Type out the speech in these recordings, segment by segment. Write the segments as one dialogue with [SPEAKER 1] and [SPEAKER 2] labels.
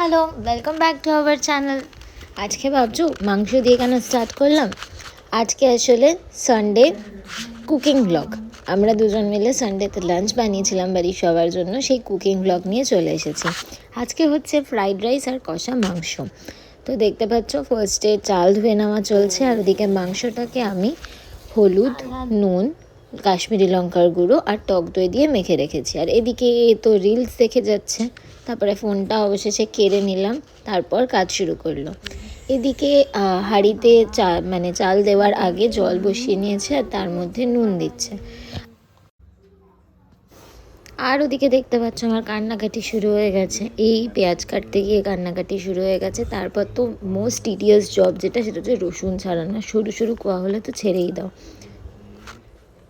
[SPEAKER 1] Hello welcome back to our channel আজকে ভাবছ মাংস দিয়ে কেন স্টার্ট করলাম? আজকে আসলে সানডে কুকিং ব্লগ আমরা দুজন মিলে সানডেতে লাঞ্চ বানিয়েছিলাম বাড়ির সবার জন্য, সেই কুকিং ব্লগ নিয়ে চলে এসেছি। আজকে হচ্ছে ফ্রাইড রাইস আর কষা মাংস। তো দেখতে পাচ্ছ ফার্স্টে চাল ধুয়ে নেওয়া চলছে, আর ওদিকে মাংসটাকে আমি হলুদ, নুন কাশ্মীরি লঙ্কার গুঁড়ো আর টক দই দিয়ে মেখে রেখেছি। আর এদিকে তো রিলস দেখে যাচ্ছে। তারপরে ফোনটা অবশেষে কেড়ে নিলাম, তারপর কাজ শুরু করল। এদিকে হাঁড়িতে চা মানে চাল দেওয়ার আগে জল বসিয়ে নিয়েছে আর তার মধ্যে নুন দিচ্ছে। আর ওদিকে দেখতে পাচ্ছ আমার কান্নাকাটি শুরু হয়ে গেছে। এই পেঁয়াজ কাটতে গিয়ে কান্নাকাটি শুরু হয়ে গেছে। তারপর তো মোস্ট টিডিয়াস জব যেটা, সেটা হচ্ছে রসুন ছাড়ানো। সরু সরু কোয়া হলে তো ছেড়েই দাও।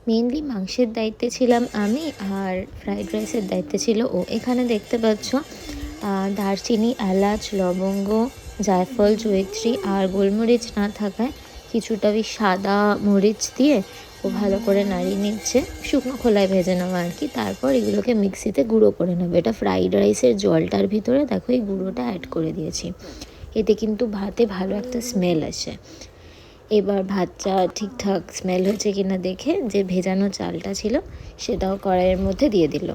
[SPEAKER 1] মেনলি মাংসের দায়িত্বে ছিলাম আমি আর ফ্রাইড রাইসের দায়িত্বে ছিল ও। এখানে দেখতে পাচ্ছ দারচিনি, এলাচ, লবঙ্গ, জায়ফল, জয়িত্রী আর গোলমরিচ না থাকায় কিছুটা ওই সাদা মরিচ দিয়ে ও ভালো করে নাড়িয়ে নিচ্ছে। শুকনো খোলায় ভেজে নেওয়া আর কি। তারপর এগুলোকে মিক্সিতে গুঁড়ো করে নেবে। এটা ফ্রাইড রাইসের জলটার ভিতরে দেখো এই গুঁড়োটা অ্যাড করে দিয়েছি। এতে কিন্তু ভাতে ভালো একটা স্মেল আসে। এবার ভাতটা ঠিকঠাক স্মেল হয়েছে কিনা দেখে যে ভেজানো চালটা ছিল সেটাও কড়াইয়ের মধ্যে দিয়ে দিল।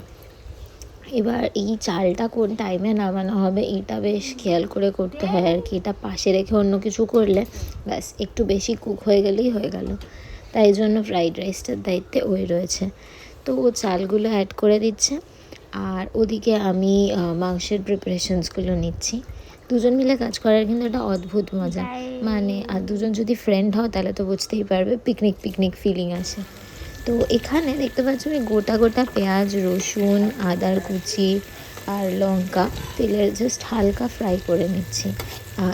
[SPEAKER 1] এবার এই চালটা কোন টাইমে নামানো হবে এটা বেশ খেয়াল করে করতে হয় আর কি, এটা পাশে রেখে অন্য কিছু করলে ব্যাস একটু বেশি কুক হয়ে গেলেই হয়ে গেল। তাই জন্য ফ্রাইড রাইসটার দায়িত্বে ওই রয়েছে। তো ও চালগুলো অ্যাড করে দিচ্ছে। আর ওদিকে আমি মাংসের প্রিপারেশনসগুলো নিচ্ছি। দুজন মিলে কাজ করার কিন্তু একটা অদ্ভুত মজা। মানে আর দুজন যদি ফ্রেন্ড হও তাহলে তো বুঝতেই পারবে পিকনিক পিকনিক ফিলিং আছে। তো এখানে দেখতে পাচ্ছ আমি গোটা গোটা পেঁয়াজ রসুন আদার কুচি আর লঙ্কা তেলের জাস্ট হালকা ফ্রাই করে নিচ্ছি।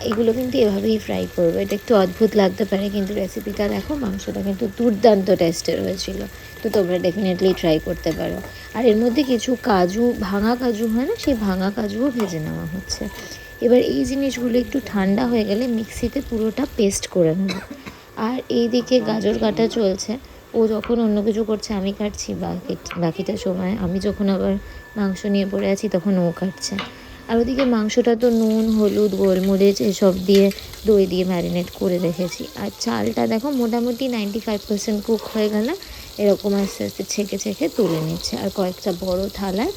[SPEAKER 1] এগুলো কিন্তু এভাবেই ফ্রাই করব। এটা একটু অদ্ভুত লাগতে পারে কিন্তু রেসিপিটা দেখো মাংসটা কিন্তু দুর্দান্ত টেস্টের হয়েছিল। তো তোমরা ডেফিনেটলি ট্রাই করতে পারো। আর এর মধ্যে কিছু কাজু ভাঙা কাজু হয় না সেই ভাঙা কাজুও ভেজে নেওয়া হচ্ছে। এবার এই জিনিসগুলো একটু ঠান্ডা হয়ে গেলে মিক্সিতে পুরোটা পেস্ট করে নেব। আর এইদিকে গাজর কাটা চলছে। ও যখন অন্য কিছু করছে, আমি কাটছি বাকি, বাকিটা সময়। আমি যখন আবার মাংস নিয়ে পড়ে আছি, তখন ও কাটছে। আর ওদিকে মাংসটা তো নুন, হলুদ, গোলমরিচ এসব দিয়ে দই দিয়ে ম্যারিনেট করে রেখেছি। আর চালটা দেখো মোটামুটি নাইনটি ফাইভ পার্সেন্ট কুক হয়ে গেলে এরকম আস্তে আস্তে ছেঁকে ছেঁকে তুলে নিচ্ছে। আর কয়েকটা বড় থালায়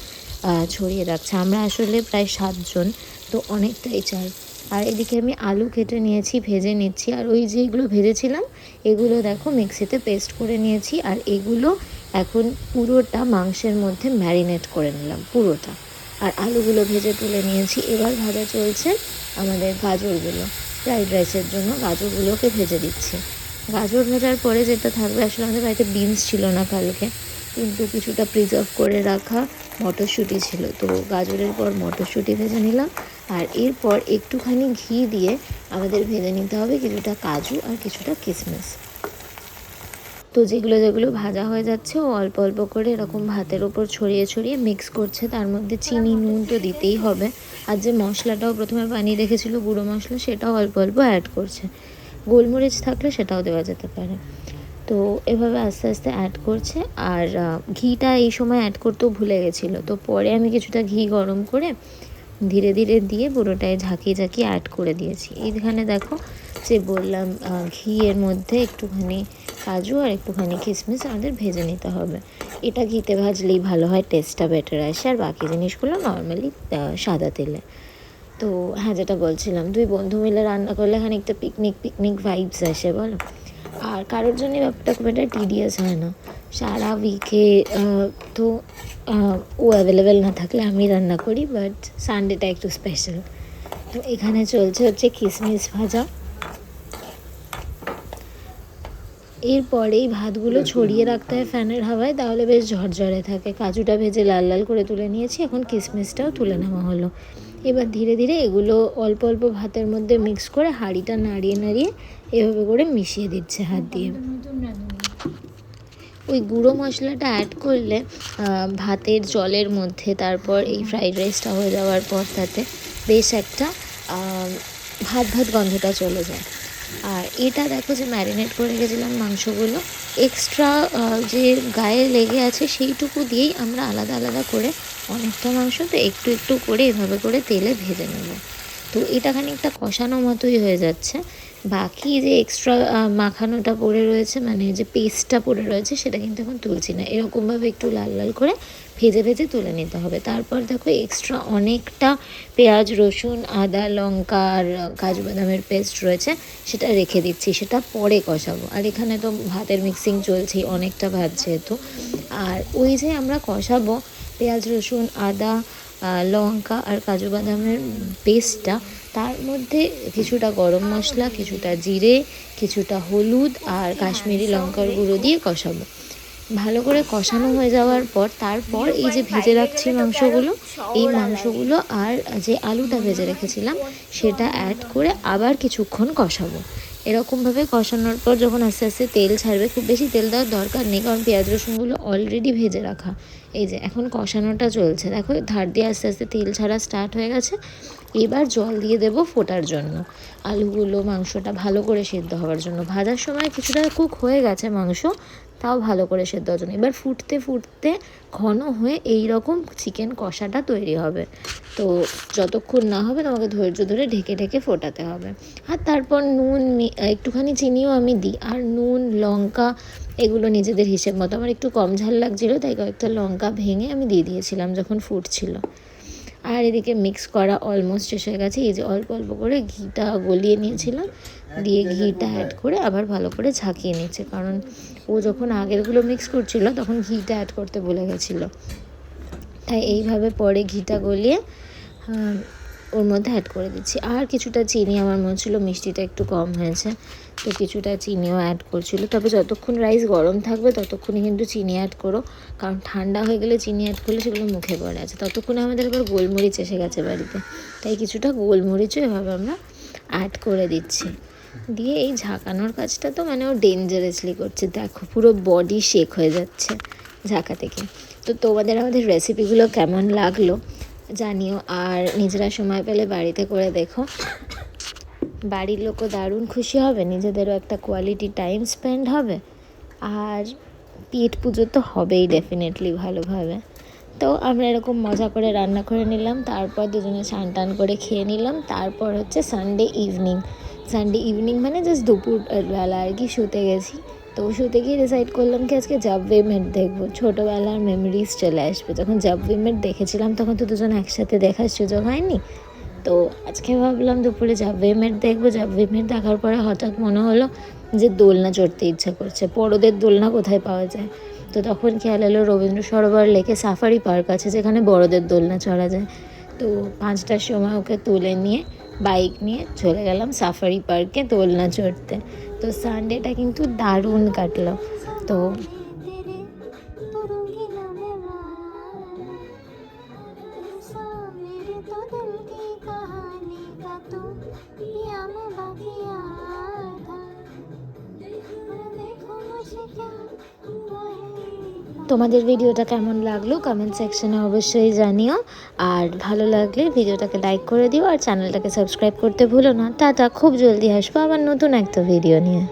[SPEAKER 1] ছড়িয়ে রাখছে। আমরা আসলে প্রায় সাতজন তো অনেকটাই চাই। আর এদিকে আমি আলু কেটে নিয়েছি, ভেজে নিচ্ছি। আর ওই যেগুলো ভেজেছিলাম, এগুলো দেখো মিক্সিতে পেস্ট করে নিয়েছি। আর এগুলো এখন পুরোটা মাংসের মধ্যে ম্যারিনেট করে নিলাম, পুরোটা। আর আলুগুলো ভেজে তুলে নিয়েছি। এবার ভাজা চলছে আমাদের গাজরগুলো। ফ্রাইড রাইসের জন্য গাজরগুলোকে ভেজে দিচ্ছি। গাজর ভাজার পরে যেটা থাকবে, আসলে আমাদের বাড়িতে বিনস ছিল না কালকে, কিন্তু কিছুটা প্রিজার্ভ করে রাখা মটরশুঁটি ছিল। তো গাজরের পর মটরশুঁটি ভেজে নিলাম। আর এরপর একটুখানি ঘি দিয়ে আমাদের ভেজে নিতে হবে কিছুটা কাজু আর কিছুটা কিশমিশ তো যেগুলো যেগুলো ভাজা হয়ে যাচ্ছে, ও অল্প অল্প করে এরকম ভাতের ওপর ছড়িয়ে ছড়িয়ে মিক্স করছে। তার মধ্যে চিনি নুন তো দিতেই হবে। আর যে মশলাটাও প্রথমে বানিয়ে রেখেছিল গুঁড়ো মশলা, সেটাও অল্প অল্প অ্যাড করছে। গোলমরিচ থাকলে সেটাও দেওয়া যেতে পারে। তো এভাবে আস্তে আস্তে অ্যাড করছে। আর ঘিটা এই সময় অ্যাড করতেও ভুলে গেছিল। তো পরে আমি কিছুটা ঘি গরম করে ধীরে ধীরে দিয়ে পুরোটায় ঝাঁকিয়ে ঝাঁকিয়ে অ্যাড করে দিয়েছি। এইখানে দেখো যে বললাম আহ, ঘি এর মধ্যে একটুখানি কাজু আর একটুখানি কিশমিশ আমাদের ভেজে নিতে হবে। এটা ঘিতে ভাজলেই ভালো হয় টেস্টটা বেটার আসে। আর বাকি জিনিসগুলো নর্মালি সাদা তেলে। তো হ্যাঁ যেটা বলছিলাম দুই বন্ধু মিলে রান্না করলে খানিকটা পিকনিক পিকনিক ভাইবস আসে বলো? আর কারোর জন্য ব্যাপারটা খুব একটা টিডিয়াস হয় না। সারা উইকে তো ও অ্যাভেলেবেল না থাকলে আমি রান্না করি বাট সানডেটা একটু স্পেশাল তো এখানে চলছে হচ্ছে কিশমিশ ভাজা। এরপরেই ভাতগুলো ছড়িয়ে রাখতে হয় ফ্যানের হাওয়ায় তাহলে বেশ ঝরঝরে থাকে। কাজুটা ভেজে লাল লাল করে তুলে নিয়েছি এখন কিশমিশটাও তুলে নেওয়া হলো। এবার ধীরে ধীরে এগুলো অল্প অল্প ভাতের মধ্যে মিক্স করে হাঁড়িটা নাড়িয়ে নাড়িয়ে এভাবে করে মিশিয়ে দিচ্ছে হাত দিয়ে। ওই গুঁড়ো মশলাটা অ্যাড করলে ভাতের জলের মধ্যে তারপর এই ফ্রাইড রাইসটা হয়ে যাওয়ার পর তাতে বেশ একটা ভাত ভাত গন্ধটা চলে যায়। আর এটা দেখো যে ম্যারিনেট করে রেখেছিলাম মাংসগুলো। এক্সট্রা যে গায়ে লেগে আছে সেইটুকু দিয়েই আমরা আলাদা আলাদা করে অনেকটা মাংস তো একটু একটু করে এভাবে করে তেলে ভেজে নেব। তো এটা খানিকটা কষানো মতোই হয়ে যাচ্ছে। বাকি যে এক্সট্রা মাখানোটা পড়ে রয়েছে মানে যে পেস্টটা পড়ে রয়েছে, সেটা কিন্তু এখন তুলছি না। এরকমভাবে একটু লাল লাল করে ভেজে ভেজে তুলে নিতে হবে। তারপর দেখো এক্সট্রা অনেকটা পেঁয়াজ, রসুন, আদা, লঙ্কা আর কাজু বাদামের পেস্ট রয়েছে, সেটা রেখে দিচ্ছি। সেটা পরে কষাবো। আর এখানে তো ভাতের মিক্সিং চলছেই, অনেকটা ভাত যেহেতু। আর ওই যে আমরা কষাবো পেঁয়াজ, রসুন, আদা লঙ্কা আর কাজু বাদামের পেস্টটা তার মধ্যে কিছুটা গরম মশলা, কিছুটা জিরে, কিছুটা হলুদ আর কাশ্মীরি লঙ্কার গুঁড়ো দিয়ে কষাবো। ভালো করে কষানো হয়ে যাওয়ার পর তারপর এই যে ভেজে রাখছি মাংসগুলো, এই মাংসগুলো আর যে আলুটা ভেজে রেখেছিলাম, সেটা অ্যাড করে আবার কিছুক্ষণ কষাবো। এরকমভাবে কষানোর পর যখন আস্তে আস্তে তেল ছাড়বে, খুব বেশি তেল দেওয়ার দরকার নেই, কারণ পেঁয়াজ রসুনগুলো অলরেডি ভেজে রাখা। এই যে, এখন কষানোটা চলছে। দেখো ধার দিয়ে আস্তে আস্তে তেল ছাড়া স্টার্ট হয়ে গেছে। এবার জল দিয়ে দেবো ফোটার জন্য। আলুগুলো, মাংসটা ভালো করে সেদ্ধ হওয়ার জন্য। ভাজার সময় কিছুটা কুক হয়ে গেছে মাংস। তাও ভালো করে সেদ্ধ হওয়ার জন্য। এবার ফুটতে ফুটতে ঘন হয়ে এই রকম চিকেন কষাটা তৈরি হবে। তো যতক্ষণ না হবে তোমাকে ধৈর্য ধরে ঢেকে ঢেকে ফোটাতে হবে। আর তারপর নুন একটুখানি চিনিও আমি দিই। আর নুন, লঙ্কা এগুলো নিজেদের হিসেব মতো। আমার একটু কম ঝাল লাগছিল, তাই কয়েকটা লঙ্কা ভেঙে আমি দিয়ে দিয়েছিলাম যখন ফুটছিল। আর এদিকে মিক্স করা অলমোস্ট শেষ হয়ে গেছে। এই যে অল্প অল্প করে ঘিটা গলিয়ে নিয়েছিলাম। দিয়ে ঘিটা অ্যাড করে আবার ভালো করে ঝাঁকিয়ে নিচ্ছে কারণ ও যখন আগেরগুলো মিক্স করছিল, তখন ঘিটা অ্যাড করতে ভুলে গেছিল। তাই এইভাবে পরে ঘিটা গলিয়ে ওর মধ্যে অ্যাড করে দিচ্ছি। আর কিছুটা চিনি, আমার মনে ছিল মিষ্টিটা একটু কম হয়েছে, তো কিছুটা চিনিও অ্যাড করছিল। তবে যতক্ষণ রাইস গরম থাকবে, ততক্ষণই কিন্তু চিনি অ্যাড করো। কারণ ঠান্ডা হয়ে গেলে চিনি অ্যাড করলে সেগুলো মুখে পড়ে আছে। ততক্ষণে আমাদের আবার গোলমরিচ এসে গেছে বাড়িতে। তাই কিছুটা গোলমরিচও এভাবে আমরা অ্যাড করে দিচ্ছি। দিয়ে এই ঝাঁকানোর কাজটা তো মানে ও ডেঞ্জারাসলি করছে। দেখো, পুরো বডি শেক হয়ে যাচ্ছে ঝাঁকা থেকে তো তোমাদের আমাদের রেসিপিগুলো কেমন লাগল জানিও। আর নিজেরা সময় পেলে বাড়িতে করে দেখো। বাড়ির লোকও দারুণ খুশি হবে, নিজেদেরও একটা কোয়ালিটি টাইম স্পেন্ড হবে। আর পেট পুজো তো হবেই ডেফিনেটলি ভালোভাবে। তো আমরা এরকম মজা করে রান্না করে নিলাম, তারপর দুজনে স্নান টান করে খেয়ে নিলাম, তারপর হচ্ছে সানডে ইভিনিং সানডে ইভিনিং মানে জাস্ট দুপুর বেলা আর কি শুতে গেছি। তো শুতে গিয়ে ডিসাইড করলাম কি আজকে জাব উইমেট দেখব। ছোটোবেলার মেমোরিজ চলে আসবে। যখন জাব উইমেট দেখেছিলাম, তখন তো দুজন একসাথে দেখার সুযোগ হয়নি। তো আজকে ভাবলাম দুপুরে জাব উইমেট দেখব। জাব উইমেট দেখার পরে হঠাৎ মনে হলো যে দোলনা চড়তে ইচ্ছা করছে। বড়োদের দোলনা কোথায় পাওয়া যায়? তো তখন খেয়াল এলো রবীন্দ্র সরোবর লেকে সাফারি পার্ক আছে, যেখানে বড়োদের দোলনা চড়া যায়। তো পাঁচটার সময় ওকে তুলে নিয়ে বাইক নিয়ে চলে গেলাম সাফারি পার্কে দোলনা চড়তে। তো সানডেটা কিন্তু দারুণ কাটলো। তো
[SPEAKER 2] तेरे
[SPEAKER 1] তোমাদের ভিডিওটা কেমন লাগল কমেন্ট সেকশনে অবশ্যই জানিও। আর ভালো লাগলে ভিডিওটাকে লাইক করে দিও আর চ্যানেলটাকে সাবস্ক্রাইব করতে ভুলো না। টাটা, খুব জলদি আসব আবার নতুন একটা ভিডিও নিয়ে।